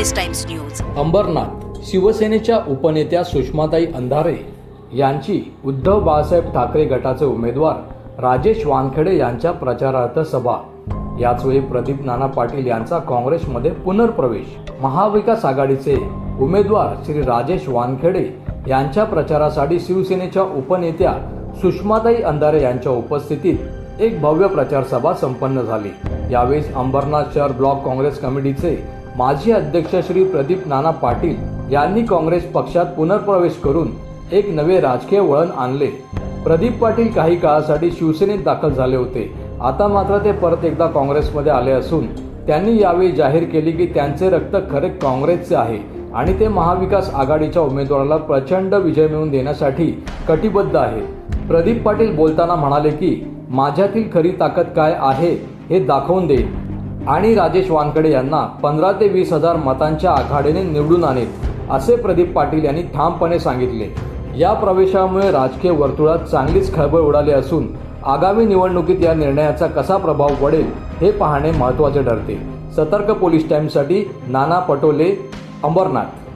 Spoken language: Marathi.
पोलीस टाइम्स न्यूज अंबरनाथ शिवसेनेच्या उपनेत्या सुषमाताई अंधारे यांची उद्धव बाळासाहेब ठाकरे गटाचे उमेदवार राजेश वानखेडे यांच्या प्रचारार्थ सभा. याचवेळी प्रदीप नाना पाटील यांचा काँग्रेसमध्ये पुनर्प्रवेश. महाविकास आघाडीचे उमेदवार श्री राजेश वानखेडे यांच्या प्रचारासाठी शिवसेनेच्या उपनेत्या सुषमाताई अंधारे यांच्या उपस्थितीत एक भव्य प्रचार सभा संपन्न झाली. यावेळी अंबरनाथ शहर ब्लॉक काँग्रेस कमिटीचे माजी अध्यक्ष श्री प्रदीप नाना पाटील यांनी काँग्रेस पक्षात पुनर्प्रवेश करून एक नवे राजकीय वळण आणले. प्रदीप पाटील काही काळासाठी शिवसेनेत दाखल झाले होते. आता मात्र ते परत एकदा काँग्रेसमध्ये आले असून त्यांनी यावेळी जाहीर केली की त्यांचे रक्त खरे काँग्रेसचे आहे आणि ते महाविकास आघाडीच्या उमेदवाराला प्रचंड विजय मिळवून देण्यासाठी कटिबद्ध आहे. प्रदीप पाटील बोलताना म्हणाले की माझ्यातील खरी ताकद काय आहे हे दाखवून देईल. आणि राजेश वानकडे यांना पंधरा ते वीस हजार मतांच्या आघाडीने निवडून आणेल असे प्रदीप पाटील यांनी ठामपणे सांगितले. या प्रवेशामुळे राजकीय वर्तुळात चांगलीच खळबळ उडाली असून आगामी निवडणुकीत या निर्णयाचा कसा प्रभाव पडेल हे पाहणे महत्त्वाचे ठरते. सतर्क पोलीस टाईमसाठी नाना पटोले अंबरनाथ.